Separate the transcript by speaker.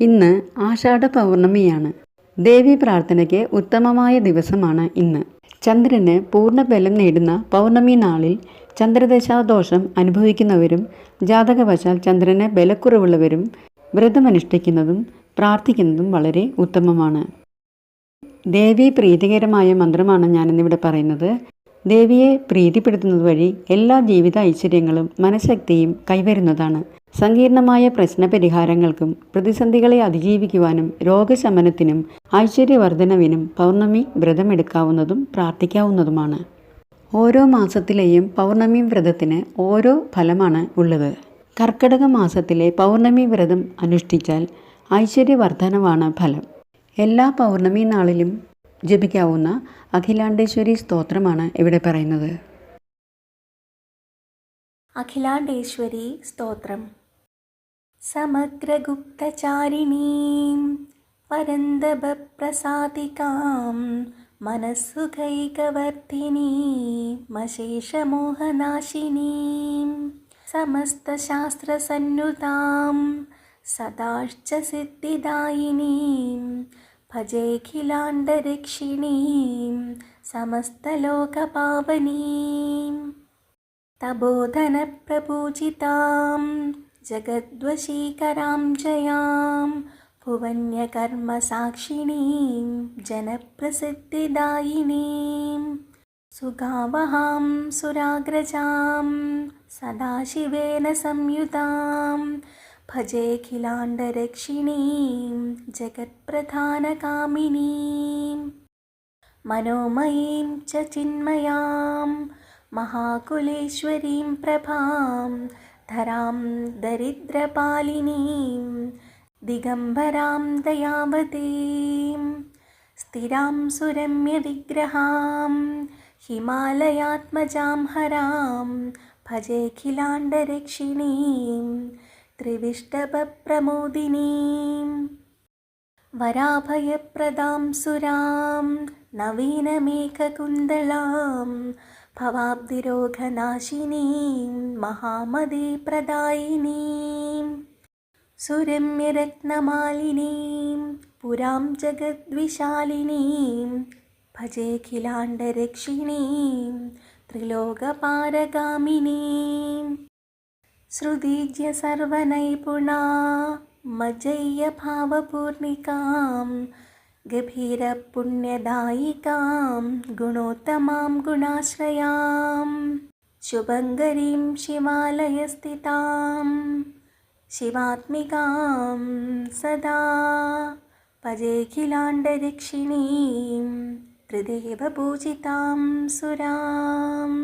Speaker 1: ഇന്ന് ആഷാഢ പൗർണമിയാണ്. ദേവി പ്രാർത്ഥനയ്ക്ക് ഉത്തമമായ ദിവസമാണ് ഇന്ന്. ചന്ദ്രന് പൂർണ ബലം നേടുന്ന പൗർണമി നാളിൽ ചന്ദ്രദശാദോഷം അനുഭവിക്കുന്നവരും ജാതകവശാൽ ചന്ദ്രന് ബലക്കുറവുള്ളവരും വ്രതമനുഷ്ഠിക്കുന്നതും പ്രാർത്ഥിക്കുന്നതും വളരെ ഉത്തമമാണ്. ദേവി പ്രീതികരമായ മന്ത്രമാണ് ഞാനിന്നിവിടെ പറയുന്നത്. ദേവിയെ പ്രീതിപ്പെടുത്തുന്നത് വഴി എല്ലാ ജീവിത ഐശ്വര്യങ്ങളും മനഃശക്തിയും കൈവരുന്നതാണ്. സങ്കീർണമായ പ്രശ്നപരിഹാരങ്ങൾക്കും പ്രതിസന്ധികളെ അതിജീവിക്കുവാനും രോഗശമനത്തിനും ഐശ്വര്യവർദ്ധനവിനും പൗർണമി വ്രതമെടുക്കാവുന്നതും പ്രാർത്ഥിക്കാവുന്നതുമാണ്. ഓരോ മാസത്തിലെയും പൗർണമി വ്രതത്തിന് ഓരോ ഫലമാണ് ഉള്ളത്. കർക്കിടക മാസത്തിലെ പൗർണമി വ്രതം അനുഷ്ഠിച്ചാൽ ഐശ്വര്യവർദ്ധനവാണ് ഫലം. എല്ലാ പൗർണമി നാളിലും ജപിക്കാവുന്ന അഖിലാണ്ടേശ്വരി സ്തോത്രമാണ് ഇവിടെ പറയുന്നത്.
Speaker 2: അഖിലാണ്ടേശ്വരി സ്തോത്രം. സമഗ്രഗുപ്തചാരിണീം വരന്തഭപ്രസാദികാം മനസ്സുഖൈകവർത്തിനീമശേഷമോഹനാശിനീം സമസ്തശാസ്ത്രസന്നുതാം സദാശ്ച സിദ്ധിദായിനീം भजेऽखिलान्दरिक्षिणीं समस्तलोकपावनीं। तबोधनप्रपूजितां जगद्वशीकरां जयां भुवन्यकर्मसाक्षिणीं जनप्रसिद्धिदायिनीं। सुगावहां सुराग्रजां सदाशिवेन संयुताम् भजेखिलाण्डरक्षिणीं जगत्प्रधानकामिनीं मनोमयीं च चिन्मयां महाकुलेश्वरीं प्रभां धरां दरिद्रपालिनीं दिगम्बरां दयावतीं स्थिरां सुरम्यविग्रहां हिमालयात्मजां हरां भजेखिलाण्डरक्षिणीं त्रिविष्टभप्रमोदिनीं वराभयप्रदां सुरां नवीनमेघकुन्दलां भवाब्धिरोगनाशिनीं महामदीप्रदायिनीं सुरम्यरत्नमालिनीं पुरां जगद्विशालिनीं भजेऽखिलाण्डरक्षिणीं त्रिलोकपारगामिनीं श्रुतिज्य सर्वनैपुणा मज्जय्य भावपूर्णिकां गभीरपुण्यदायिकां गुणोत्तमां गुणाश्रयां शुभङ्करीं शिवालयस्थितां शिवात्मिकां सदा भजेऽखिलाण्डरक्षिणीं त्रिदेवपूजितां सुराम्